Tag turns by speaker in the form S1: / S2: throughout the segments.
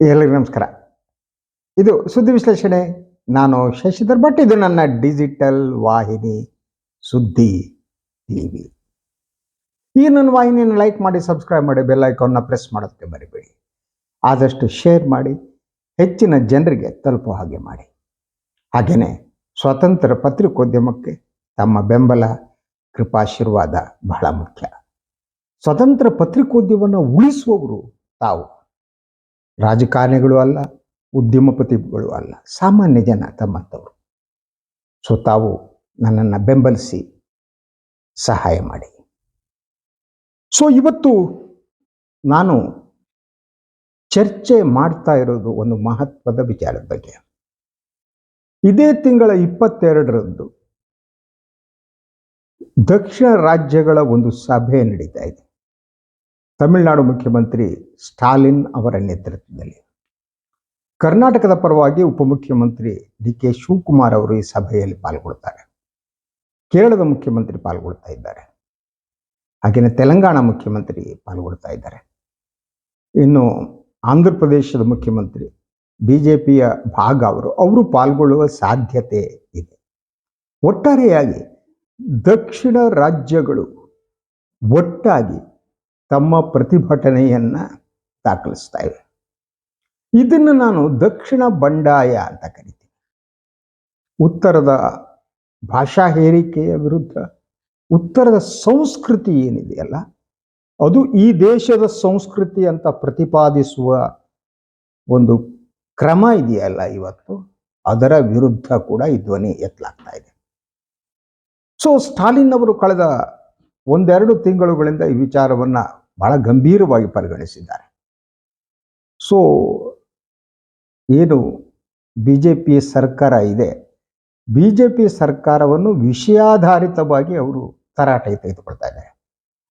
S1: ಎಲ್ಲರಿಗೂ ನಮಸ್ಕಾರ. ಇದು ಸುದ್ದಿ ವಿಶ್ಲೇಷಣೆ. ನಾನು ಶಶಿಧರ್ ಭಟ್. ಇದು ನನ್ನ ಡಿಜಿಟಲ್ ವಾಹಿನಿ ಸುದ್ದಿ ಟಿವಿ. ಈ ನನ್ನ ವಾಹಿನಿಯನ್ನು ಲೈಕ್ ಮಾಡಿ, ಸಬ್ಸ್ಕ್ರೈಬ್ ಮಾಡಿ, ಬೆಲ್ ಐಕಾನ್ನ ಪ್ರೆಸ್ ಮಾಡೋದಕ್ಕೆ ಮರಿಬೇಡಿ. ಆದಷ್ಟು ಶೇರ್ ಮಾಡಿ, ಹೆಚ್ಚಿನ ಜನರಿಗೆ ತಲುಪೋ ಹಾಗೆ ಮಾಡಿ. ಹಾಗೆಯೇ ಸ್ವತಂತ್ರ ಪತ್ರಿಕೋದ್ಯಮಕ್ಕೆ ತಮ್ಮ ಬೆಂಬಲ, ಕೃಪಾಶೀರ್ವಾದ ಬಹಳ ಮುಖ್ಯ. ಸ್ವತಂತ್ರ ಪತ್ರಿಕೋದ್ಯಮವನ್ನು ಉಳಿಸುವವರು ತಾವು. ರಾಜಕಾರಣಿಗಳು ಅಲ್ಲ ಉದ್ಯಮಪತಿಗಳು ಅಲ್ಲ, ಸಾಮಾನ್ಯ ಜನ ತಮ್ಮಂಥವ್ರು. ಸೊ ತಾವು ನನ್ನನ್ನು ಬೆಂಬಲಿಸಿ ಸಹಾಯ ಮಾಡಿ. ಸೊ ಇವತ್ತು ನಾನು ಚರ್ಚೆ ಮಾಡ್ತಾ ಇರೋದು ಒಂದು ಮಹತ್ವದ ವಿಚಾರದ ಬಗ್ಗೆ. ಇದೇ ತಿಂಗಳ ಇಪ್ಪತ್ತೆರಡರಂದು ದಕ್ಷಿಣ ರಾಜ್ಯಗಳ ಒಂದು ಸಭೆ ನಡೀತಾ ಇದೆ. ತಮಿಳುನಾಡು ಮುಖ್ಯಮಂತ್ರಿ ಸ್ಟಾಲಿನ್ ಅವರ ನೇತೃತ್ವದಲ್ಲಿ. ಕರ್ನಾಟಕದ ಪರವಾಗಿ ಉಪಮುಖ್ಯಮಂತ್ರಿ ಡಿ ಕೆ ಶಿವಕುಮಾರ್ ಅವರು ಈ ಸಭೆಯಲ್ಲಿ ಪಾಲ್ಗೊಳ್ತಾರೆ. ಕೇರಳದ ಮುಖ್ಯಮಂತ್ರಿ ಪಾಲ್ಗೊಳ್ತಾ ಇದ್ದಾರೆ. ಹಾಗೆಯೇ ತೆಲಂಗಾಣ ಮುಖ್ಯಮಂತ್ರಿ ಪಾಲ್ಗೊಳ್ತಾ ಇದ್ದಾರೆ. ಇನ್ನು ಆಂಧ್ರ ಪ್ರದೇಶದ ಮುಖ್ಯಮಂತ್ರಿ ಪಿಯ ಭಾಗ ಅವರು ಅವರು ಪಾಲ್ಗೊಳ್ಳುವ ಸಾಧ್ಯತೆ ಇದೆ. ಒಟ್ಟಾರೆಯಾಗಿ ದಕ್ಷಿಣ ರಾಜ್ಯಗಳು ಒಟ್ಟಾಗಿ ತಮ್ಮ ಪ್ರತಿಭಟನೆಯನ್ನ ದಾಖಲಿಸ್ತಾ ಇವೆ. ಇದನ್ನು ನಾನು ದಕ್ಷಿಣ ಬಂಡಾಯ ಅಂತ ಕರಿತೀನಿ. ಉತ್ತರದ ಭಾಷಾ ಹೇರಿಕೆಯ ವಿರುದ್ಧ ಉತ್ತರದ ಸಂಸ್ಕೃತಿ ಏನಿದೆಯಲ್ಲ, ಅದು ಈ ದೇಶದ ಸಂಸ್ಕೃತಿ ಅಂತ ಪ್ರತಿಪಾದಿಸುವ ಒಂದು ಕ್ರಮ ಇದೆಯಲ್ಲ ಇವತ್ತು, ಅದರ ವಿರುದ್ಧ ಕೂಡ ಈ ಧ್ವನಿ ಎತ್ತಲಾಗ್ತಾ ಇದೆ. ಸೊ ಸ್ಟಾಲಿನ್ ಅವರು ಕಳೆದ ಒಂದೆರಡು ತಿಂಗಳುಗಳಿಂದ ಈ ವಿಚಾರವನ್ನ ಬಹಳ ಗಂಭೀರವಾಗಿ ಪರಿಗಣಿಸಿದ್ದಾರೆ. ಸೊ ಏನು ಬಿ ಜೆ ಪಿ ಸರ್ಕಾರ ಇದೆ? ಬಿ ಜೆ ಪಿ ಸರ್ಕಾರವನ್ನು ವಿಷಯಾಧಾರಿತವಾಗಿ ಅವರು ತರಾಟೆ ತೆಗೆದುಕೊಳ್ತಾ ಇದ್ದಾರೆ.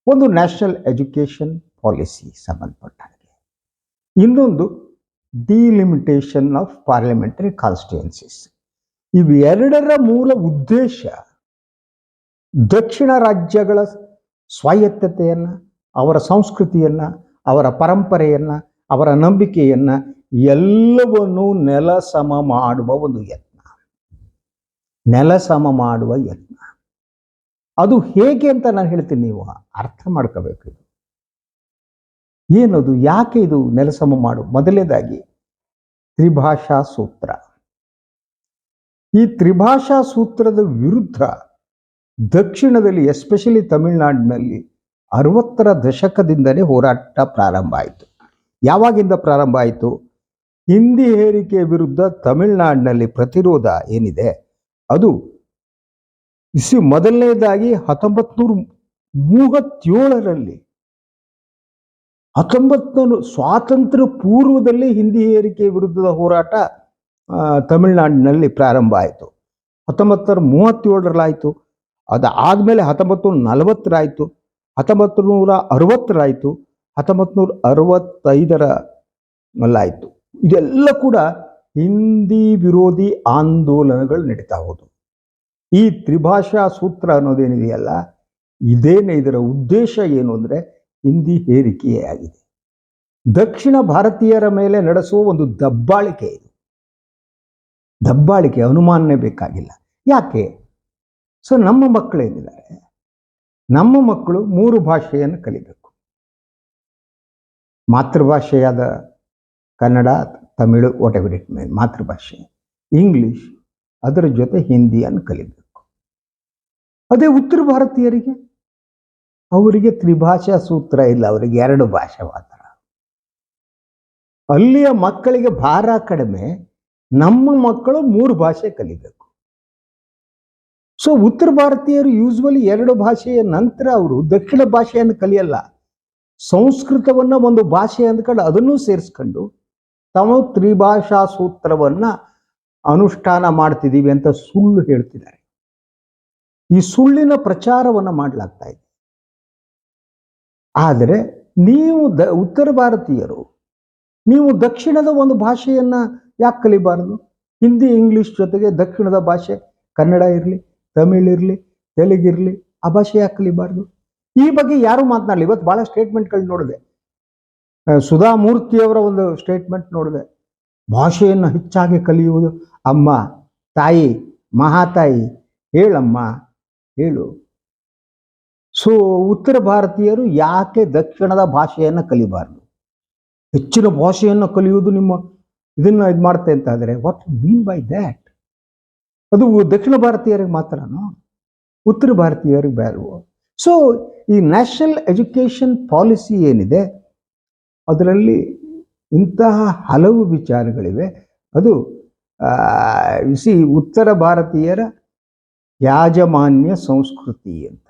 S1: ಒಂದು ನ್ಯಾಷನಲ್ ಎಜುಕೇಷನ್ ಪಾಲಿಸಿ ಸಂಬಂಧಪಟ್ಟ ಹಾಗೆ ಇನ್ನೊಂದು ಡಿಲಿಮಿಟೇಷನ್ ಆಫ್ ಪಾರ್ಲಿಮೆಂಟರಿ ಕಾನ್ಸ್ಟಿಟ್ಯೂನ್ಸೀಸ್ ಇವೆರಡರ ಮೂಲ ಉದ್ದೇಶ ದಕ್ಷಿಣ ರಾಜ್ಯಗಳ ಸ್ವಾಯತ್ತತೆಯನ್ನ ಅವರ ಸಂಸ್ಕೃತಿಯನ್ನ, ಅವರ ಪರಂಪರೆಯನ್ನ, ಅವರ ನಂಬಿಕೆಯನ್ನ ಎಲ್ಲವನ್ನೂ ನೆಲ ಸಮ ಮಾಡುವ ಒಂದು ಯತ್ನ. ನೆಲ ಸಮ ಮಾಡುವ ಯತ್ನ. ಅದು ಹೇಗೆ ಅಂತ ನಾನು ಹೇಳ್ತೀನಿ, ನೀವು ಅರ್ಥ ಮಾಡ್ಕೋಬೇಕು ಇದು. ಏನದು, ಯಾಕೆ ಇದು ನೆಲ ಸಮ ಮಾಡು? ಮೊದಲನೇದಾಗಿ ತ್ರಿಭಾಷಾ ಸೂತ್ರ. ಈ ತ್ರಿಭಾಷಾ ಸೂತ್ರದ ವಿರುದ್ಧ ದಕ್ಷಿಣದಲ್ಲಿ ಎಸ್ಪೆಷಲಿ ತಮಿಳುನಾಡಿನಲ್ಲಿ ಅರವತ್ತರ ದಶಕದಿಂದಲೇ ಹೋರಾಟ ಪ್ರಾರಂಭ ಆಯಿತು. ಯಾವಾಗಿಂದ ಪ್ರಾರಂಭ ಆಯಿತು? ಹಿಂದಿ ಹೇರಿಕೆ ವಿರುದ್ಧ ತಮಿಳುನಾಡಿನಲ್ಲಿ ಪ್ರತಿರೋಧ ಏನಿದೆ? ಅದು ಇಸಿ ಮೊದಲನೇದಾಗಿ ಹತ್ತೊಂಬತ್ತು ನೂರ ಮೂವತ್ತೇಳರಲ್ಲಿ ಹತ್ತೊಂಬತ್ತು ಸ್ವಾತಂತ್ರ್ಯ ಪೂರ್ವದಲ್ಲಿ ಹಿಂದಿ ಹೇರಿಕೆ ವಿರುದ್ಧದ ಹೋರಾಟ ತಮಿಳುನಾಡಿನಲ್ಲಿ ಪ್ರಾರಂಭ ಆಯಿತು. ಹತ್ತೊಂಬತ್ತರ ಮೂವತ್ತೇಳರಲ್ಲಾಯಿತು. ಅದಾದಮೇಲೆ ಹತ್ತೊಂಬತ್ತು ನಲವತ್ತರಾಯಿತು. ಹತ್ತೊಂಬತ್ತು ನೂರ ಅರವತ್ತರಾಯಿತು ಹತ್ತೊಂಬತ್ತು ನೂರ ಅರವತ್ತೈದರ ಮಲ್ಲಾಯಿತು. ಇದೆಲ್ಲ ಕೂಡ ಹಿಂದಿ ವಿರೋಧಿ ಆಂದೋಲನಗಳು ನಡೀತಾ ಹೋದವು. ಈ ತ್ರಿಭಾಷಾ ಸೂತ್ರ ಅನ್ನೋದೇನಿದೆಯಲ್ಲ, ಇದೇನೇ ಇದರ ಉದ್ದೇಶ ಏನು ಅಂದರೆ ಹಿಂದಿ ಹೇರಿಕೆಯೇ ಆಗಿದೆ. ದಕ್ಷಿಣ ಭಾರತೀಯರ ಮೇಲೆ ನಡೆಸುವ ಒಂದು ದಬ್ಬಾಳಿಕೆ ಇದು. ದಬ್ಬಾಳಿಕೆ ಅನುಮಾನನೇ ಬೇಕಾಗಿಲ್ಲ. ಯಾಕೆ? ಸೊ ನಮ್ಮ ಮಕ್ಕಳೇನಿದ್ದಾರೆ ನಮ್ಮ ಮಕ್ಕಳು ಮೂರು ಭಾಷೆಯನ್ನು ಕಲಿಬೇಕು. ಮಾತೃಭಾಷೆಯಾದ Kannada, Tamil whatever it ಮಾತೃಭಾಷೆ. ಇಂಗ್ಲಿಷ್ ಅದರ ಜೊತೆ ಹಿಂದಿಯನ್ನು ಕಲಿಬೇಕು. ಅದೇ ಉತ್ತರ ಭಾರತೀಯರಿಗೆ? ಅವರಿಗೆ ತ್ರಿಭಾಷಾ ಸೂತ್ರ ಇಲ್ಲ, ಅವರಿಗೆ ಎರಡು ಭಾಷೆ ಮಾತ್ರ. ಅಲ್ಲಿಯ ಮಕ್ಕಳಿಗೆ ಭಾರ ಕಡಿಮೆ, ನಮ್ಮ ಮಕ್ಕಳು ಮೂರು ಭಾಷೆ ಕಲಿಬೇಕು. ಸೊ ಉತ್ತರ ಭಾರತೀಯರು ಯೂಸ್ವಲಿ ಎರಡು ಭಾಷೆಯ ನಂತರ ಅವರು ದಕ್ಷಿಣ ಭಾಷೆಯನ್ನು ಕಲಿಯಲ್ಲ. ಸಂಸ್ಕೃತವನ್ನು ಒಂದು ಭಾಷೆ ಅಂದ್ಕೊಂಡು ಅದನ್ನು ಸೇರಿಸ್ಕೊಂಡು ತಾವು ತ್ರಿಭಾಷಾ ಸೂತ್ರವನ್ನ ಅನುಷ್ಠಾನ ಮಾಡ್ತಿದ್ದೀವಿ ಅಂತ ಸುಳ್ಳು ಹೇಳ್ತಿದ್ದಾರೆ. ಈ ಸುಳ್ಳಿನ ಪ್ರಚಾರವನ್ನು ಮಾಡಲಾಗ್ತಾ ಇದೆ. ಆದರೆ ನೀವು ದ ಉತ್ತರ ಭಾರತೀಯರು ನೀವು ದಕ್ಷಿಣದ ಒಂದು ಭಾಷೆಯನ್ನು ಯಾಕೆ ಕಲಿಬಾರದು? ಹಿಂದಿ ಇಂಗ್ಲಿಷ್ ಜೊತೆಗೆ ದಕ್ಷಿಣದ ಭಾಷೆ ಕನ್ನಡ ಇರಲಿ ತಮಿಳ್ ಇರಲಿ ತೆಲುಗಿರಲಿ ಆ ಭಾಷೆ ಯಾಕೆ ಕಲಿಬಾರ್ದು ಈ ಬಗ್ಗೆ ಯಾರು ಮಾತನಾಡಲಿ? ಇವತ್ತು ಭಾಳ ಸ್ಟೇಟ್ಮೆಂಟ್ಗಳು ನೋಡಿದೆ. ಸುಧಾ ಮೂರ್ತಿಯವರ ಒಂದು ಸ್ಟೇಟ್ಮೆಂಟ್ ನೋಡಿದೆ. ಭಾಷೆಯನ್ನು ಹೆಚ್ಚಾಗಿ ಕಲಿಯುವುದು ಅಮ್ಮ, ತಾಯಿ, ಮಹಾತಾಯಿ, ಹೇಳಮ್ಮ, ಹೇಳು. ಸೊ, ಉತ್ತರ ಭಾರತೀಯರು ಯಾಕೆ ದಕ್ಷಿಣದ ಭಾಷೆಯನ್ನು ಕಲಿಬಾರ್ದು? ಹೆಚ್ಚಿನ ಭಾಷೆಯನ್ನು ಕಲಿಯುವುದು ನಿಮ್ಮ ಇದನ್ನ ಇದು ಮಾಡುತ್ತೆ ಅಂತ ಆದರೆ ವಾಟ್ ಮೀನ್ ಬೈ ದ್ಯಾಟ್ ಅದು ದಕ್ಷಿಣ ಭಾರತೀಯರಿಗೆ ಮಾತ್ರನೋ ಉತ್ತರ ಭಾರತೀಯರಿಗೆ ಬೇಡವೋ. ಸೊ ಈ ನ್ಯಾಷನಲ್ ಎಜುಕೇಷನ್ ಪಾಲಿಸಿ ಏನಿದೆ, ಅದರಲ್ಲಿ ಇಂತಹ ಹಲವು ವಿಚಾರಗಳಿವೆ. ಅದು ಸಿ ಉತ್ತರ ಭಾರತೀಯರ ಯಾಜಮಾನ್ಯ ಸಂಸ್ಕೃತಿ ಅಂತ.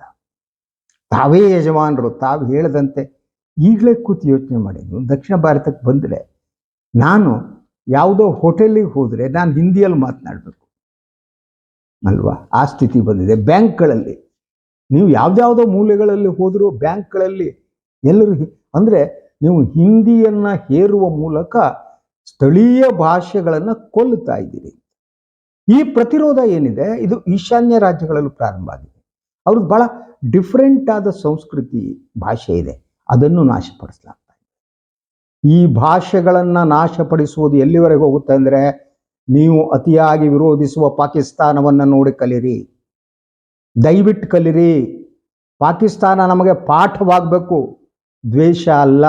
S1: ತಾವೇ ಯಜಮಾನರು, ತಾವು ಹೇಳದಂತೆ ಈಗಲೇ ಕೂತು ಯೋಚನೆ ಮಾಡಿದ್ದು ದಕ್ಷಿಣ ಭಾರತಕ್ಕೆ ಬಂದರೆ, ನಾನು ಯಾವುದೋ ಹೋಟೆಲಿಗೆ ಹೋದರೆ, ನಾನು ಹಿಂದಿಯಲ್ಲಿ ಮಾತನಾಡಬೇಕು. ಅಲ್ವಾ? ಆ ಸ್ಥಿತಿ ಬಂದಿದೆ. ಬ್ಯಾಂಕ್ಗಳಲ್ಲಿ, ನೀವು ಯಾವುದ್ಯಾವುದೋ ಮೂಲೆಗಳಲ್ಲಿ ಹೋದರೂ ಬ್ಯಾಂಕ್ಗಳಲ್ಲಿ ಎಲ್ಲರೂ ಅಂದರೆ ನೀವು ಹಿಂದಿಯನ್ನು ಹೇರುವ ಮೂಲಕ ಸ್ಥಳೀಯ ಭಾಷೆಗಳನ್ನು ಕೊಲ್ಲುತ್ತಾ ಇದ್ದೀರಿ. ಈ ಪ್ರತಿರೋಧ ಏನಿದೆ? ಇದು ಈಶಾನ್ಯ ರಾಜ್ಯಗಳಲ್ಲೂ ಪ್ರಾರಂಭ ಆಗಿದೆ. ಅವ್ರದ್ದು ಬಹಳ ಡಿಫ್ರೆಂಟ್ ಆದ ಸಂಸ್ಕೃತಿ ಭಾಷೆ ಇದೆ. ಅದನ್ನು ನಾಶಪಡಿಸಲಾಗ್ತಾ ಇದೆ. ಈ ಭಾಷೆಗಳನ್ನು ನಾಶಪಡಿಸುವುದು ಎಲ್ಲಿವರೆಗೆ ಹೋಗುತ್ತೆ ಅಂದರೆ ನೀವು ಅತಿಯಾಗಿ ವಿರೋಧಿಸುವ ಪಾಕಿಸ್ತಾನವನ್ನು ನೋಡಿ ಕಲಿರಿ. ದಯವಿಟ್ಟು ಕಲಿರಿ. ಪಾಕಿಸ್ತಾನ ನಮಗೆ ಪಾಠವಾಗಬೇಕು. ದ್ವೇಷ ಅಲ್ಲ.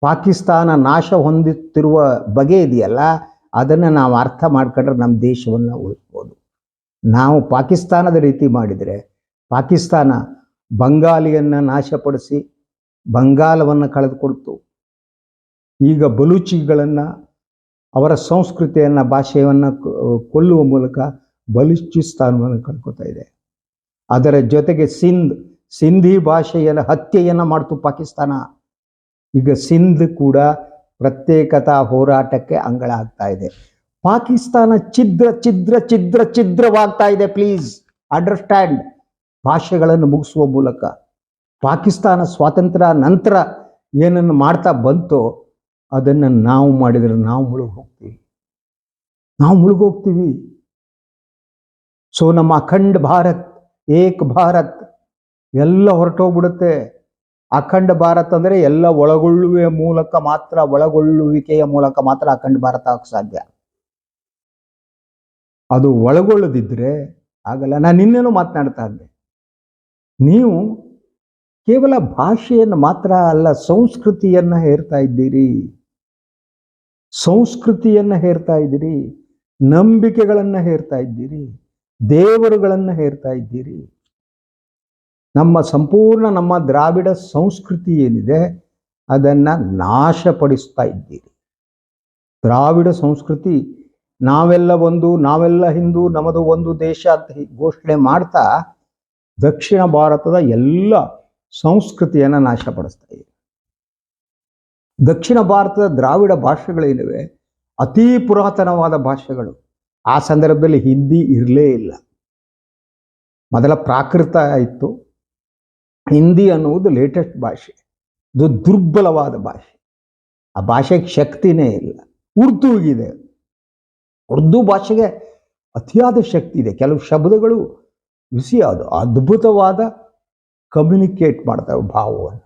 S1: ಪಾಕಿಸ್ತಾನ ನಾಶ ಹೊಂದುತ್ತಿರುವ ಬಗೆ ಇದೆಯಲ್ಲ, ಅದನ್ನು ನಾವು ಅರ್ಥ ಮಾಡ್ಕೊಂಡ್ರೆ ನಮ್ಮ ದೇಶವನ್ನು ಉಳಿಸ್ಬೋದು. ನಾವು ಪಾಕಿಸ್ತಾನದ ರೀತಿ ಮಾಡಿದರೆ ಪಾಕಿಸ್ತಾನ ಬಂಗಾಲಿಯನ್ನು ನಾಶಪಡಿಸಿ ಬಂಗಾಲವನ್ನು ಕಳೆದುಕೊಡ್ತು. ಈಗ ಬಲೂಚಿಗಳನ್ನು ಅವರ ಸಂಸ್ಕೃತಿಯನ್ನು, ಭಾಷೆಯನ್ನು ಕೊಲ್ಲುವ ಮೂಲಕ ಬಲೂಚಿಸ್ತಾನವನ್ನು ಕಳ್ಕೊತಾ ಇದೆ. ಅದರ ಜೊತೆಗೆ ಸಿಂಧ್, ಸಿಂಧಿ ಭಾಷೆಯ ಹತ್ಯೆಯನ್ನು ಮಾಡ್ತು ಪಾಕಿಸ್ತಾನ. ಈಗ ಸಿಂಧ್ ಕೂಡ ಪ್ರತ್ಯೇಕತಾ ಹೋರಾಟಕ್ಕೆ ಅಂಗಳ ಆಗ್ತಾ ಇದೆ. ಪಾಕಿಸ್ತಾನ ಛಿದ್ರ ಛಿದ್ರ ಛಿದ್ರ, ಛಿದ್ರವಾಗ್ತಾ ಇದೆ ಪ್ಲೀಸ್ ಅಂಡರ್ಸ್ಟ್ಯಾಂಡ್ ಭಾಷೆಗಳನ್ನು ಮುಗಿಸುವ ಮೂಲಕ. ಪಾಕಿಸ್ತಾನ ಸ್ವಾತಂತ್ರ್ಯ ನಂತರ ಏನನ್ನು ಮಾಡ್ತಾ ಬಂತೋ ಅದನ್ನು ನಾವು ಮಾಡಿದರೆ ನಾವು ಮುಳುಗಿ ಹೋಗ್ತೀವಿ ನಾವು ಮುಳುಗೋಗ್ತೀವಿ. ಸೊ, ನಮ್ಮ ಅಖಂಡ ಭಾರತ್, ಏಕ್ ಭಾರತ್ ಎಲ್ಲ ಹೊರಟೋಗ್ಬಿಡುತ್ತೆ. ಅಖಂಡ ಭಾರತ್ ಅಂದರೆ ಎಲ್ಲ ಒಳಗೊಳ್ಳುವ ಮೂಲಕ ಮಾತ್ರ, ಒಳಗೊಳ್ಳುವಿಕೆಯ ಮೂಲಕ ಮಾತ್ರ ಅಖಂಡ ಭಾರತ ಆಗಕ್ಕೆ ಸಾಧ್ಯ. ಅದು ಒಳಗೊಳ್ಳದಿದ್ದರೆ ಆಗಲ್ಲ. ನಾನು ನಿನ್ನೇನು ಮಾತನಾಡ್ತಾ ಇದ್ದೆ. ನೀವು ಕೇವಲ ಭಾಷೆಯನ್ನು ಮಾತ್ರ ಅಲ್ಲ, ಸಂಸ್ಕೃತಿಯನ್ನ ಹೇರ್ತಾ ಇದ್ದೀರಿ. ಸಂಸ್ಕೃತಿಯನ್ನ ಹೇರ್ತಾ ಇದ್ದೀರಿ, ನಂಬಿಕೆಗಳನ್ನ ಹೇರ್ತಾ ಇದ್ದೀರಿ, ದೇವರುಗಳನ್ನ ಹೇರ್ತಾ ಇದ್ದೀರಿ. ನಮ್ಮ ಸಂಪೂರ್ಣ ನಮ್ಮ ದ್ರಾವಿಡ ಸಂಸ್ಕೃತಿ ಏನಿದೆ, ಅದನ್ನ ನಾಶಪಡಿಸ್ತಾ ಇದ್ದೀರಿ. ದ್ರಾವಿಡ ಸಂಸ್ಕೃತಿ, ನಾವೆಲ್ಲ ಒಂದು, ನಾವೆಲ್ಲ ಹಿಂದೂ, ನಮ್ಮದು ಒಂದು ದೇಶ ಅಂತ ಘೋಷಣೆ ಮಾಡ್ತಾ ದಕ್ಷಿಣ ಭಾರತದ ಎಲ್ಲ ಸಂಸ್ಕೃತಿಯನ್ನು ನಾಶಪಡಿಸ್ತಾ ಇದೆ ದಕ್ಷಿಣ ಭಾರತದ ದ್ರಾವಿಡ ಭಾಷೆಗಳೇನಿವೆ, ಅತೀ ಪುರಾತನವಾದ ಭಾಷೆಗಳು. ಆ ಸಂದರ್ಭದಲ್ಲಿ ಹಿಂದಿ ಇರಲೇ ಇಲ್ಲ. ಮೊದಲ ಪ್ರಾಕೃತ ಇತ್ತು. ಹಿಂದಿ ಅನ್ನುವುದು ಲೇಟೆಸ್ಟ್ ಭಾಷೆ. ಇದು ದುರ್ಬಲವಾದ ಭಾಷೆ. ಆ ಭಾಷೆಗೆ ಶಕ್ತಿನೇ ಇಲ್ಲ. ಉರ್ದು ಇದೆ ಉರ್ದು ಭಾಷೆಗೆ ಅತಿಯಾದ ಶಕ್ತಿ ಇದೆ. ಕೆಲವು ಶಬ್ದಗಳು ಬಿಸಿಯಾದ ಅದು ಅದ್ಭುತವಾದ ಕಮ್ಯುನಿಕೇಟ್ ಮಾಡ್ತವೆ ಭಾವವನ್ನು.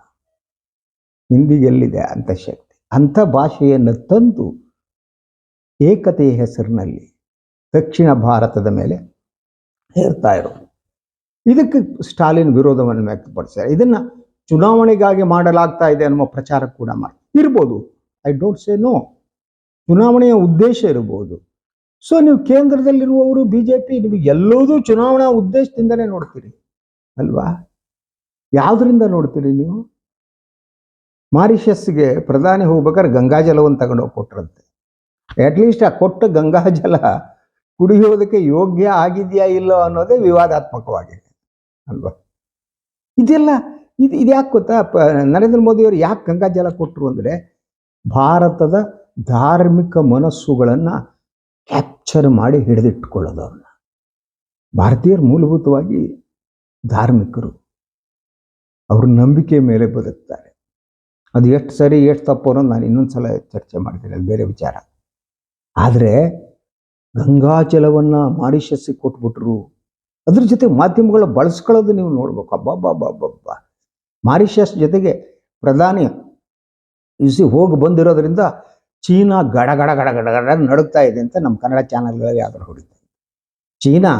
S1: ಹಿಂದಿಗೆ ಎಲ್ಲಿದೆ ಅಂಥ ಶಕ್ತಿ. ಅಂಥ ಭಾಷೆಯನ್ನು ತಂದು ಏಕತೆಯ ಹೆಸರಿನಲ್ಲಿ ದಕ್ಷಿಣ ಭಾರತದ ಮೇಲೆ ಹೇರ್ತಾ ಇರೋದು ಇದಕ್ಕೆ ಸ್ಟಾಲಿನ್ ವಿರೋಧವನ್ನು ವ್ಯಕ್ತಪಡಿಸ್ತಾರೆ ಇದನ್ನು ಚುನಾವಣೆಗಾಗಿ ಮಾಡಲಾಗ್ತಾ ಇದೆ ಅನ್ನುವ ಪ್ರಚಾರ ಕೂಡ ಮಾಡಿ, ಇರ್ಬೋದು. ಐ ಡೋಂಟ್ ಸೇ ನೋ ಚುನಾವಣೆಯ ಉದ್ದೇಶ ಇರಬಹುದು ಸೊ ನೀವು ಕೇಂದ್ರದಲ್ಲಿರುವವರು ಬಿ ಜೆ ಪಿ ನಿಮಗೆ ಎಲ್ಲದೂ ಚುನಾವಣಾ ಉದ್ದೇಶದಿಂದನೇ ನೋಡ್ತೀರಿ. ಅಲ್ವಾ? ಯಾವುದರಿಂದ ನೋಡ್ತೀರಿ ನೀವು? ಮಾರಿಷಸ್ಗೆ ಪ್ರಧಾನಿ ಹೋಗ್ಬೇಕಾದ್ರೆ ಗಂಗಾಜಲವನ್ನು ತಗೊಂಡೋಗಿ ಕೊಟ್ರಂತೆ. ಅಟ್ಲೀಸ್ಟ್ ಆ ಕೊಟ್ಟ ಗಂಗಾಜಲ ಕುಡಿಯೋದಕ್ಕೆ ಯೋಗ್ಯ ಆಗಿದೆಯಾ ಇಲ್ಲೋ ಅನ್ನೋದೇ ವಿವಾದಾತ್ಮಕವಾಗಿದೆ. ಅಲ್ವಾ? ಇದೆಲ್ಲ ಇದು ಇದು ಯಾಕೆ ಗೊತ್ತಾ? ನರೇಂದ್ರ ಮೋದಿಯವರು ಯಾಕೆ ಗಂಗಾಜಲ ಕೊಟ್ಟರು ಅಂದರೆ ಭಾರತದ ಧಾರ್ಮಿಕ ಮನಸ್ಸುಗಳನ್ನು ಕ್ಯಾಪ್ಚರ್ ಮಾಡಿ ಹಿಡಿದಿಟ್ಕೊಳ್ಳೋದು ಅವ್ರನ್ನ ಭಾರತೀಯರು ಮೂಲಭೂತವಾಗಿ ಧಾರ್ಮಿಕರು. ಅವ್ರ ನಂಬಿಕೆ ಮೇಲೆ ಬದುಕ್ತಾರೆ. ಅದು ಎಷ್ಟು ಸರಿ, ಎಷ್ಟು ತಪ್ಪು ಅನ್ನೋದು ನಾನು ಇನ್ನೊಂದು ಸಲ ಚರ್ಚೆ ಮಾಡ್ತೀನಿ, ಅದು ಬೇರೆ ವಿಚಾರ. ಆದರೆ ಗಂಗಾಜಲವನ್ನು ಮಾರಿಷಸ್ಸಿಗೆ ಕೊಟ್ಬಿಟ್ರು, ಅದ್ರ ಜೊತೆ ಮಾಧ್ಯಮಗಳು ಬಳಸ್ಕೊಳ್ಳೋದು ನೀವು ನೋಡ್ಬೇಕು. ಅಬ್ಬಬ್ಬಬ್ಬಬ್ಬ ಮಾರಿಷಸ್ ಜೊತೆಗೆ ಪ್ರಧಾನಿ ಇಸಿ ಹೋಗಿ ಬಂದಿರೋದ್ರಿಂದ ಚೀನಾ ಗಡ ಗಡ ಗಡ ಗಡ ಗಡ ನಡುಗ್ತಾ ಇದೆ ಅಂತ ನಮ್ಮ ಕನ್ನಡ ಚಾನಲ್ಗಳಲ್ಲಿ ಯಾವ್ದಾರು ಹೊಡಿತಾರೆ ಚೀನಾ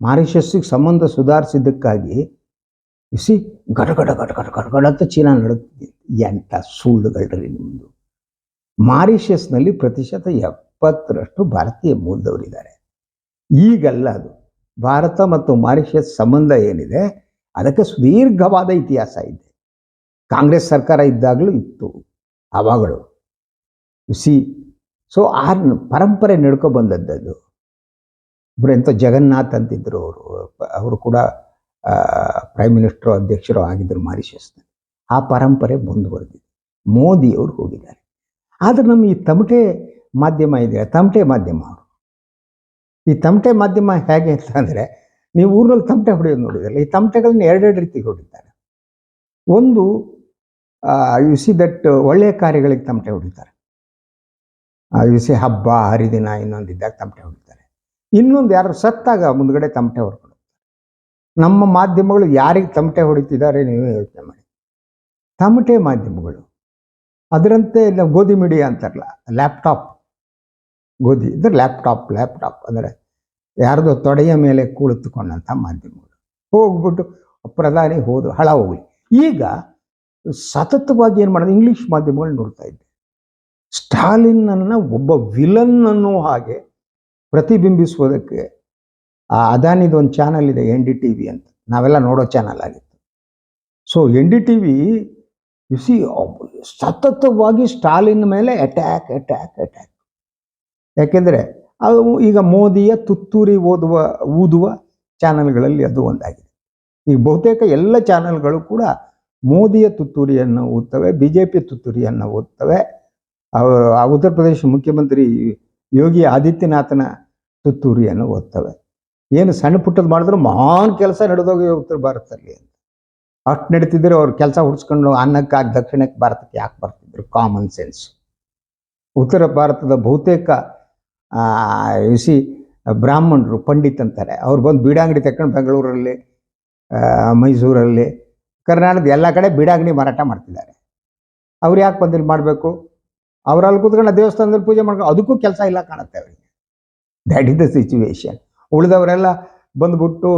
S1: ಮಾರಿಷಸ್ಸಿಗೆ ಸಂಬಂಧ ಸುಧಾರಿಸಿದ್ದಕ್ಕಾಗಿ ಇಸಿ ಗಡ ಗಡ ಗಡ ಗಡ ಗಡ ಗಡ ಅಂತ ಚೀನಾ ನಡುತ್ತಿದೆ ಎಂಥ ಸುಳ್ಳುಗಳ್ರಿ ನಿಮ್ಮದು ಮಾರಿಷಸ್ನಲ್ಲಿ ಪ್ರತಿಶತ ಎಪ್ಪತ್ತರಷ್ಟು ಭಾರತೀಯ ಮೂಲದವರಿದ್ದಾರೆ. ಈಗಲ್ಲ ಅದು. ಭಾರತ ಮತ್ತು ಮಾರಿಷಸ್ ಸಂಬಂಧ ಏನಿದೆ, ಅದಕ್ಕೆ ಸುದೀರ್ಘವಾದ ಇತಿಹಾಸ ಇದೆ. ಕಾಂಗ್ರೆಸ್ ಸರ್ಕಾರ ಇದ್ದಾಗಲೂ ಇತ್ತು ಆವಾಗಳು ಸಿ ಸೊ ಆ ಪರಂಪರೆ ನಡ್ಕೊ ಬಂದದ್ದು ಇಬ್ಬರು ಎಂಥ ಜಗನ್ನಾಥ್ ಅಂತಿದ್ರು ಅವರು ಅವರು ಕೂಡ ಪ್ರೈಮ್ ಮಿನಿಸ್ಟರ್ ಅಧ್ಯಕ್ಷರು ಆಗಿದ್ದರು ಮಾರಿಷಸ್ನಲ್ಲಿ ಆ ಪರಂಪರೆ ಮುಂದುವರೆದಿದೆ. ಮೋದಿಯವರು ಹೋಗಿದ್ದಾರೆ. ಆದರೆ ನಮ್ಮ ಈ ತಮಟೆ ಮಾಧ್ಯಮ ಇದೆ ತಮಟೆ ಮಾಧ್ಯಮ ಅವರು. ಈ ತಮಟೆ ಮಾಧ್ಯಮ ಹೇಗೆ ಅಂತ ಅಂದರೆ, ನೀವು ಊರಲ್ಲಿ ತಮಟೆ ಹೊಡೆಯೋದು ನೋಡಿದ್ರಲ್ಲ, ಈ ತಮಟೆಗಳನ್ನ ಎರಡೆರಡು ರೀತಿ ಹೊಡಿತಾರೆ. ಒಂದು ಯು ಸಿ ದಟ್ ಒಳ್ಳೆಯ ಕಾರ್ಯಗಳಿಗೆ ತಮಟೆ ಹೊಡಿತಾರೆ. ಯು ಸಿ ಹಬ್ಬ, ಹರಿದಿನ ಇನ್ನೊಂದಿದ್ದಾಗ ತಮಟೆ ಹೊಡಿತಾರೆ. ಇನ್ನೊಂದು ಯಾರು ಸತ್ತಾಗ ಮುಂದ್ಗಡೆ ತಮಟೆ ಹೊಡ್ಕೊಂಡು ನಮ್ಮ ಮಾಧ್ಯಮಗಳು ಯಾರಿಗೆ ತಮಟೆ ಹೊಡಿತಿದ್ದಾರೆ ನೀವೇ ಯೋಚನೆ ಮಾಡಿ. ತಮಟೆ ಮಾಧ್ಯಮಗಳು. ಅದರಂತೆ ನಾವು ಗೋಧಿ ಮೀಡಿಯಾ ಅಂತಾರಲ್ಲ, ಲ್ಯಾಪ್ಟಾಪ್. ಗೋಧಿ ಅಂದರೆ ಲ್ಯಾಪ್ಟಾಪ್ ಲ್ಯಾಪ್ಟಾಪ್ ಅಂದರೆ ಯಾರ್ದೋ ತೊಡೆಯ ಮೇಲೆ ಕುಳಿತುಕೊಂಡಂಥ ಮಾಧ್ಯಮಗಳು. ಹೋಗ್ಬಿಟ್ಟು ಪ್ರಧಾನಿ ಹೋದು ಹಳ ಹೋಗಲಿ ಈಗ ಸತತವಾಗಿ ಏನು ಮಾಡೋದು? ಇಂಗ್ಲೀಷ್ ಮಾಧ್ಯಮಗಳು ನೋಡ್ತಾ ಇದ್ದೆ. ಸ್ಟಾಲಿನ್ನನ್ನು ಒಬ್ಬ ವಿಲನ್ ಅನ್ನೋ ಹಾಗೆ ಪ್ರತಿಬಿಂಬಿಸುವುದಕ್ಕೆ ಆ ಅದಾನಿದು ಒಂದು ಚಾನಲ್ ಇದೆ, ಎನ್ ಡಿ ಟಿ ವಿ ಅಂತ. ನಾವೆಲ್ಲ ನೋಡೋ ಚಾನಲ್ ಆಗಿತ್ತು. So N D T V you see ಸತತವಾಗಿ ಸ್ಟಾಲಿನ್ ಮೇಲೆ ಅಟ್ಯಾಕ್ ಅಟ್ಯಾಕ್ ಅಟ್ಯಾಕ್ ಯಾಕೆಂದರೆ ಅದು ಈಗ ಮೋದಿಯ ತುತ್ತೂರಿ ಓದುವ, ಊದುವ ಚಾನಲ್ಗಳಲ್ಲಿ ಅದು ಒಂದಾಗಿದೆ. ಈಗ ಬಹುತೇಕ ಎಲ್ಲ ಚಾನಲ್ಗಳು ಕೂಡ ಮೋದಿಯ ತುತ್ತೂರಿಯನ್ನು ಓದ್ತವೆ ಬಿ ಜೆ ಪಿ ತುತ್ತೂರಿಯನ್ನು ಓದ್ತವೆ ಉತ್ತರ ಪ್ರದೇಶ ಮುಖ್ಯಮಂತ್ರಿ ಯೋಗಿ ಆದಿತ್ಯನಾಥನ ತುತ್ತೂರಿಯನ್ನು ಓದ್ತವೆ. ಏನು ಸಣ್ಣ ಪುಟ್ಟದ್ದು ಮಾಡಿದ್ರು ಮಹಾನ್ ಕೆಲಸ ನಡೆದೋಗಿ ಉತ್ತರ ಭಾರತದಲ್ಲಿ ಅಂತ. ಅಷ್ಟು ನಡೀತಿದ್ರೆ ಅವ್ರು ಕೆಲಸ ಹುಡ್ಸ್ಕೊಂಡು ಅನ್ನಕ್ಕಾಗಿ ದಕ್ಷಿಣಕ್ಕೆ ಭಾರತಕ್ಕೆ ಯಾಕೆ ಬರ್ತಿದ್ರು? ಕಾಮನ್ ಸೆನ್ಸ್ ಉತ್ತರ ಭಾರತದ ಬಹುತೇಕ ಸಿ ಬ್ರಾಹ್ಮಣರು, ಪಂಡಿತ್ ಅಂತಾರೆ. ಅವ್ರು ಬಂದು ಬೀಡಾಂಗಡಿ ತಕ್ಕೊಂಡು ಬೆಂಗಳೂರಲ್ಲಿ ಮೈಸೂರಲ್ಲಿ, ಕರ್ನಾಟಕದ ಎಲ್ಲ ಕಡೆ ಬೀಡಾಂಗಡಿ ಮಾರಾಟ ಮಾಡ್ತಿದ್ದಾರೆ. ಅವ್ರು ಯಾಕೆ ಬಂದಿಲ್ಲಿ ಮಾಡಬೇಕು? ಅವರಲ್ಲಿ ಕೂತ್ಕೊಂಡು ದೇವಸ್ಥಾನದಲ್ಲಿ ಪೂಜೆ ಮಾಡ್ಕೊಂಡು ಅದಕ್ಕೂ ಕೆಲಸ ಇಲ್ಲ ಕಾಣುತ್ತೆ ಅವರಿಗೆ. ದ್ಯಾಟ್ ಇಸ್ ದ ಸಿಚುವೇಶನ್ ಉಳಿದವರೆಲ್ಲ ಬಂದ್ಬಿಟ್ಟು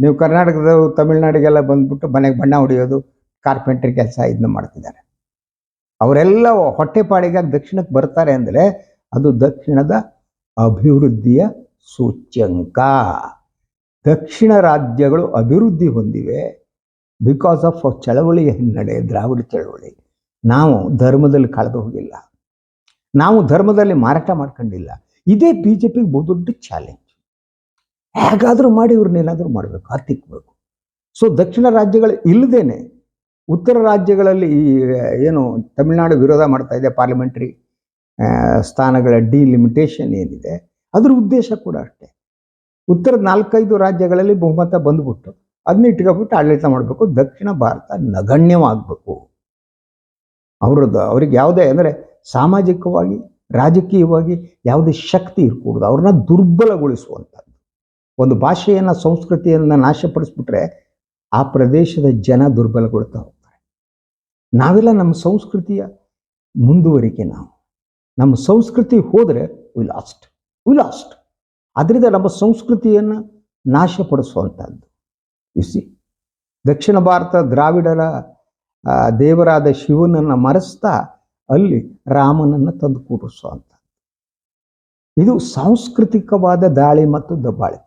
S1: ನೀವು ಕರ್ನಾಟಕದ ತಮಿಳ್ನಾಡಿಗೆಲ್ಲ ಬಂದ್ಬಿಟ್ಟು ಮನೆಗೆ ಬಣ್ಣ ಹೊಡೆಯೋದು, ಕಾರ್ಪೆಂಟ್ರಿ ಕೆಲಸ ಇದನ್ನ ಮಾಡ್ತಿದ್ದಾರೆ. ಅವರೆಲ್ಲ ಹೊಟ್ಟೆಪಾಡಿಗಾಗಿ ದಕ್ಷಿಣಕ್ಕೆ ಬರ್ತಾರೆ ಅಂದರೆ ಅದು ದಕ್ಷಿಣದ ಅಭಿವೃದ್ಧಿಯ ಸೂಚ್ಯಂಕ. ದಕ್ಷಿಣ ರಾಜ್ಯಗಳು ಅಭಿವೃದ್ಧಿ ಹೊಂದಿವೆ ಬಿಕಾಸ್ ಆಫ್ ಚಳವಳಿಯ ಹಿನ್ನಡೆ ದ್ರಾವಿಡ ಚಳವಳಿ. ನಾವು ಧರ್ಮದಲ್ಲಿ ಕಳೆದು ಹೋಗಿಲ್ಲ. ನಾವು ಧರ್ಮದಲ್ಲಿ ಮಾರಾಟ ಮಾಡ್ಕೊಂಡಿಲ್ಲ. ಇದೇ ಬಿ ಜೆ ಪಿಗೆ ಬಹುದೊಡ್ಡ ಚಾಲೆಂಜ್ ಹೇಗಾದರೂ ಮಾಡಿ ಇವ್ರನ್ನೇನಾದರೂ ಮಾಡಬೇಕು ಹತ್ತಿಕ್ಕಬೇಕು ಸೊ ದಕ್ಷಿಣ ರಾಜ್ಯಗಳು ಇಲ್ಲದೇನೆ ಉತ್ತರ ರಾಜ್ಯಗಳಲ್ಲಿ ಈ, ಏನು ತಮಿಳುನಾಡು ವಿರೋಧ ಮಾಡ್ತಾ ಇದೆ ಪಾರ್ಲಿಮೆಂಟ್ರಿ ಸ್ಥಾನಗಳ ಡಿಲಿಮಿಟೇಷನ್ ಏನಿದೆ, ಅದ್ರ ಉದ್ದೇಶ ಕೂಡ ಅಷ್ಟೇ. ಉತ್ತರ ನಾಲ್ಕೈದು ರಾಜ್ಯಗಳಲ್ಲಿ ಬಹುಮತ ಬಂದ್ಬಿಟ್ಟು ಅದನ್ನ ಇಟ್ಕೊಬಿಟ್ಟು ಆಡಳಿತ ಮಾಡಬೇಕು, ದಕ್ಷಿಣ ಭಾರತ ನಗಣ್ಯವಾಗಬೇಕು. ಅವ್ರದ್ದು, ಅವ್ರಿಗೆ ಯಾವುದೇ ಅಂದರೆ ಸಾಮಾಜಿಕವಾಗಿ, ರಾಜಕೀಯವಾಗಿ ಯಾವುದೇ ಶಕ್ತಿ ಇರಕೂಡ್ದು ಅವ್ರನ್ನ ದುರ್ಬಲಗೊಳಿಸುವಂಥದ್ದು. ಒಂದು ಭಾಷೆಯನ್ನು, ಸಂಸ್ಕೃತಿಯನ್ನು ನಾಶಪಡಿಸ್ಬಿಟ್ರೆ ಆ ಪ್ರದೇಶದ ಜನ ದುರ್ಬಲಗೊಳ್ತಾ ಹೋಗ್ತಾರೆ. ನಾವೆಲ್ಲ ನಮ್ಮ ಸಂಸ್ಕೃತಿಯ ಮುಂದುವರಿಕೆ ನಾವು. ನಮ್ಮ ಸಂಸ್ಕೃತಿ ಹೋದರೆ ವಿ ಲಾಸ್ಟ್ ವಿ ಲಾಸ್ಟ್ ಅದರಿಂದ ನಮ್ಮ ಸಂಸ್ಕೃತಿಯನ್ನು ನಾಶಪಡಿಸುವಂಥದ್ದು ಇಸಿ ದಕ್ಷಿಣ ಭಾರತ ದ್ರಾವಿಡರ ದೇವರಾದ ಶಿವನನ್ನು ಮರೆಸ್ತಾ ಅಲ್ಲಿ ರಾಮನನ್ನು ತಂದು ಕೂಡಿಸುವಂಥದ್ದು ಇದು ಸಾಂಸ್ಕೃತಿಕವಾದ ದಾಳಿ ಮತ್ತು ದಬ್ಬಾಳಿಕೆ.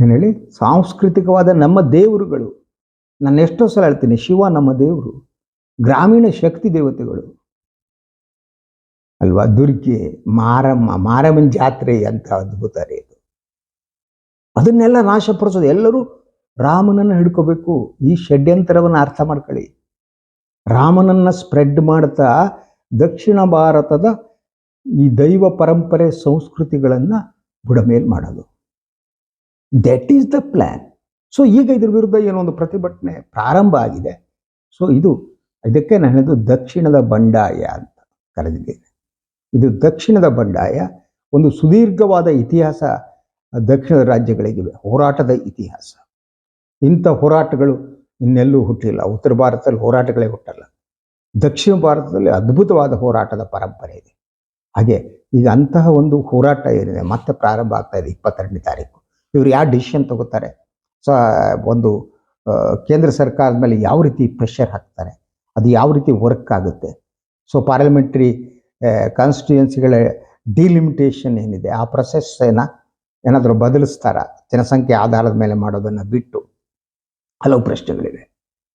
S1: ಏನು ಹೇಳಿ? ಸಾಂಸ್ಕೃತಿಕವಾದ ನಮ್ಮ ದೇವರುಗಳು. ನಾನು ಎಷ್ಟೋ ಸಲ ಹೇಳ್ತೀನಿ, ಶಿವ ನಮ್ಮ ದೇವರು, ಗ್ರಾಮೀಣ ಶಕ್ತಿ ದೇವತೆಗಳು. ಅಲ್ವಾ? ದುರ್ಗೆ, ಮಾರಮ್ಮ, ಮಾರಮ್ಮನ ಜಾತ್ರೆ ಅಂತ ಅದ್ಭುತ ರೀ ಇದು ಅದನ್ನೆಲ್ಲ ನಾಶಪಡಿಸೋದು. ಎಲ್ಲರೂ ರಾಮನನ್ನು ಹಿಡ್ಕೋಬೇಕು. ಈ ಷಡ್ಯಂತರವನ್ನು ಅರ್ಥ ಮಾಡ್ಕೊಳ್ಳಿ. ರಾಮನನ್ನ ಸ್ಪ್ರೆಡ್ ಮಾಡ್ತಾ ದಕ್ಷಿಣ ಭಾರತದ ಈ ದೈವ ಪರಂಪರೆ, ಸಂಸ್ಕೃತಿಗಳನ್ನು ಬುಡಮೇಲ್ ಮಾಡೋದು. That is the plan so ಈಗ ಇದ್ರ ವಿರುದ್ಧ ಏನೋ ಒಂದು ಪ್ರತಿಭಟನೆ ಪ್ರಾರಂಭ ಆಗಿದೆ. ಸೊ ಇದು ಇದಕ್ಕೆ ನಾನು ಹೇಳಿದ್ದು ದಕ್ಷಿಣದ ಬಂಡಾಯ ಅಂತ ಕರೆದಿದ್ದೇನೆ. ಇದು ದಕ್ಷಿಣದ ಬಂಡಾಯ ಒಂದು ಸುದೀರ್ಘವಾದ ಇತಿಹಾಸ ದಕ್ಷಿಣದ ರಾಜ್ಯಗಳಿಗಿವೆ. ಹೋರಾಟದ ಇತಿಹಾಸ. ಇಂಥ ಹೋರಾಟಗಳು ಇನ್ನೆಲ್ಲೂ ಹುಟ್ಟಿಲ್ಲ. ಉತ್ತರ ಭಾರತದಲ್ಲಿ ಹೋರಾಟಗಳೇ ಹುಟ್ಟಲ್ಲ. ದಕ್ಷಿಣ ಭಾರತದಲ್ಲಿ ಅದ್ಭುತವಾದ ಹೋರಾಟದ ಪರಂಪರೆ ಇದೆ. ಹಾಗೆ ಈಗ ಅಂತಹ ಒಂದು ಹೋರಾಟ ಏನಿದೆ, ಮತ್ತೆ ಪ್ರಾರಂಭ ಆಗ್ತಾ ಇದೆ ಇಪ್ಪತ್ತೆರಡನೇ ತಾರೀಕು. ಇವರು ಯಾವ ಡಿಸಿಷನ್ ತಗೋತಾರೆ? ಸೊ ಒಂದು ಕೇಂದ್ರ ಸರ್ಕಾರದ ಮೇಲೆ ಯಾವ ರೀತಿ ಪ್ರೆಷರ್ ಹಾಕ್ತಾರೆ? ಅದು ಯಾವ ರೀತಿ ವರ್ಕ್ ಆಗುತ್ತೆ? ಸೊ ಪಾರ್ಲಿಮೆಂಟ್ರಿ ಕಾನ್ಸ್ಟಿಟ್ಯೂಯೆನ್ಸಿಗಳ ಡಿಲಿಮಿಟೇಷನ್ ಏನಿದೆ? ಆ ಪ್ರೊಸೆಸ್ಸನ್ನು ಏನಾದರೂ ಬದಲಿಸ್ತಾರ? ಜನಸಂಖ್ಯೆ ಆಧಾರದ ಮೇಲೆ ಮಾಡೋದನ್ನು ಬಿಟ್ಟು? ಹಲವು ಪ್ರಶ್ನೆಗಳಿವೆ.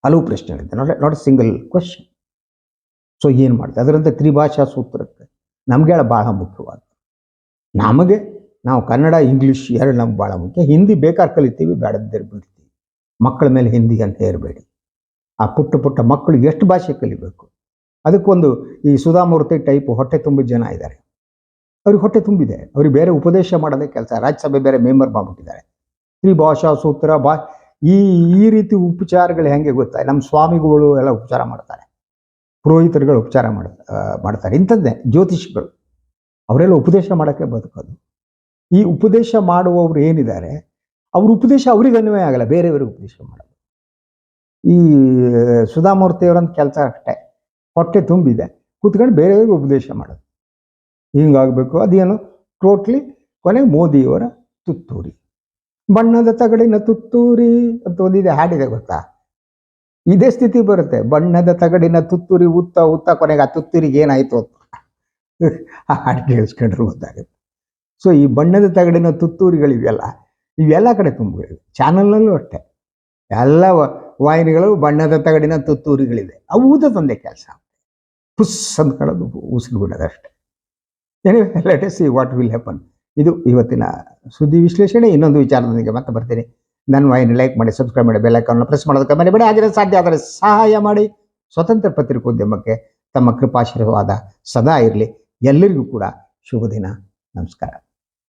S1: ಹಲವು ಪ್ರಶ್ನೆಗಳಿದೆ. Not not single question so ಏನು ಮಾಡುತ್ತೆ ಅದರಂತೆ ತ್ರಿಭಾಷಾ ಸೂತ್ರಕ್ಕೆ ನಮಗೆ ಭಾಳ ಮುಖ್ಯವಾದ ನಮಗೆ ನಾವು ಕನ್ನಡ, ಇಂಗ್ಲೀಷ್ ಎರಡು ನಮ್ಗೆ ಭಾಳ ಮುಖ್ಯ. ಹಿಂದಿ ಬೇಕಾದ್ರೆ ಕಲಿತೀವಿ ಬೇಡದ್ದೇ ಬಿಡ್ತೀವಿ. ಮಕ್ಕಳ ಮೇಲೆ ಹಿಂದಿ ಅಂತ ಹೇರಬೇಡಿ. ಆ ಪುಟ್ಟ ಪುಟ್ಟ ಮಕ್ಕಳು ಎಷ್ಟು ಭಾಷೆ ಕಲಿಬೇಕು? ಅದಕ್ಕೊಂದು ಈ ಸುಧಾಮೂರ್ತಿ ಟೈಪ್ ಹೊಟ್ಟೆ ತುಂಬ ಜನ ಇದ್ದಾರೆ. ಅವ್ರಿಗೆ ಹೊಟ್ಟೆ ತುಂಬಿದೆ. ಅವ್ರಿಗೆ ಬೇರೆ ಉಪದೇಶ ಮಾಡೋದೇ ಕೆಲಸ. ರಾಜ್ಯಸಭೆ ಬೇರೆ ಮೆಂಬರ್ ಮಾಡ್ಬಿಟ್ಟಿದ್ದಾರೆ. ತ್ರಿಭಾಷಾ ಸೂತ್ರ, ಬಾ ಈ ಈ ರೀತಿ ಉಪಚಾರಗಳು ಹೆಂಗೆ ಗೊತ್ತಾ ನಮ್ಮ ಸ್ವಾಮಿಗಳು ಎಲ್ಲ ಉಪಚಾರ ಮಾಡ್ತಾರೆ. ಪುರೋಹಿತರುಗಳು ಉಪಚಾರ ಮಾಡ್ತಾರೆ ಮಾಡ್ತಾರೆ. ಇಂಥದ್ದೇ ಜ್ಯೋತಿಷಿಗಳು ಅವರೆಲ್ಲ ಉಪದೇಶ ಮಾಡೋಕ್ಕೆ ಬದುಕೋದು. ಈ ಉಪದೇಶ ಮಾಡುವವರು ಏನಿದ್ದಾರೆ? ಅವ್ರ ಉಪದೇಶ ಅವ್ರಿಗೆ ಅನ್ವಯ ಆಗಲ್ಲ, ಬೇರೆಯವ್ರಿಗೆ ಉಪದೇಶ ಮಾಡೋದು. ಈ, ಸುಧಾಮೂರ್ತಿಯವರಂತ ಕೆಲಸ ಅಷ್ಟೇ. ಹೊಟ್ಟೆ ತುಂಬಿದೆ. ಕೂತ್ಕೊಂಡು ಬೇರೆಯವ್ರಿಗೆ ಉಪದೇಶ ಮಾಡೋದು. ಹಿಂಗಾಗಬೇಕು, ಅದೇನು? ಟೋಟ್ಲಿ ಕೊನೆಗೆ ಮೋದಿಯವರ ತುತ್ತೂರಿ. ಬಣ್ಣದ ತಗಡಿನ ತುತ್ತೂರಿ ಅಂತ ಒಂದಿದೆ ಹಾಡಿದೆ ಗೊತ್ತಾ? ಇದೇ ಸ್ಥಿತಿ ಬರುತ್ತೆ. ಬಣ್ಣದ ತಗಡಿನ ತುತ್ತೂರಿ, ಉತ್ತ ಉತ್ತ ಕೊನೆಗೆ ಆ ತುತ್ತೂರಿಗೆ ಏನಾಯ್ತು ಅಂತ. ಹಾಡು ಕೇಳಿಸ್ಕೊಂಡ್ರೆ ಗೊತ್ತಾಗುತ್ತೆ. ಸೊ ಈ ಬಣ್ಣದ ತಗಡಿನ ತುತ್ತೂರಿಗಳಿವೆಲ್ಲ ಇವೆಲ್ಲ ಕಡೆ ತುಂಬಿವೆ ಚಾನಲ್ನಲ್ಲೂ ಅಷ್ಟೇ. ಎಲ್ಲ ವಾಹಿನಿಗಳು ಬಣ್ಣದ ತಗಡಿನ ತುತ್ತೂರಿಗಳಿದೆ ಅವುದ ತಂದೆ ಕೆಲಸ ಪುಸ್ ಅಂದ್ಕೊಳ್ಳೋದು ಉಸಿರು ಬಿಡೋದು ಅಷ್ಟೇ anyway let see what will happen ಇದು ಇವತ್ತಿನ ಸುದ್ದಿ ವಿಶ್ಲೇಷಣೆ. ಇನ್ನೊಂದು ವಿಚಾರದೊಂದಿಗೆ ಮತ್ತೆ ಬರ್ತೀನಿ. ನನ್ನ ವಾಹಿನಿ ಲೈಕ್ ಮಾಡಿ ಸಬ್ಸ್ಕ್ರೈಬ್ ಮಾಡಿ ಬೆಲ್ ಐಕಾನ್ ಪ್ರೆಸ್ ಮಾಡೋದಕ್ಕೆ ಮನೆ ಬಿಡಿ ಆದರೆ ಸಾಧ್ಯ ಆದರೆ ಸಹಾಯ ಮಾಡಿ. ಸ್ವತಂತ್ರ ಪತ್ರಿಕೋದ್ಯಮಕ್ಕೆ ತಮ್ಮ ಕೃಪಾಶೀರ್ವಾದ ಸದಾ ಇರಲಿ. ಎಲ್ಲರಿಗೂ ಕೂಡ ಶುಭ ದಿನ ನಮಸ್ಕಾರ.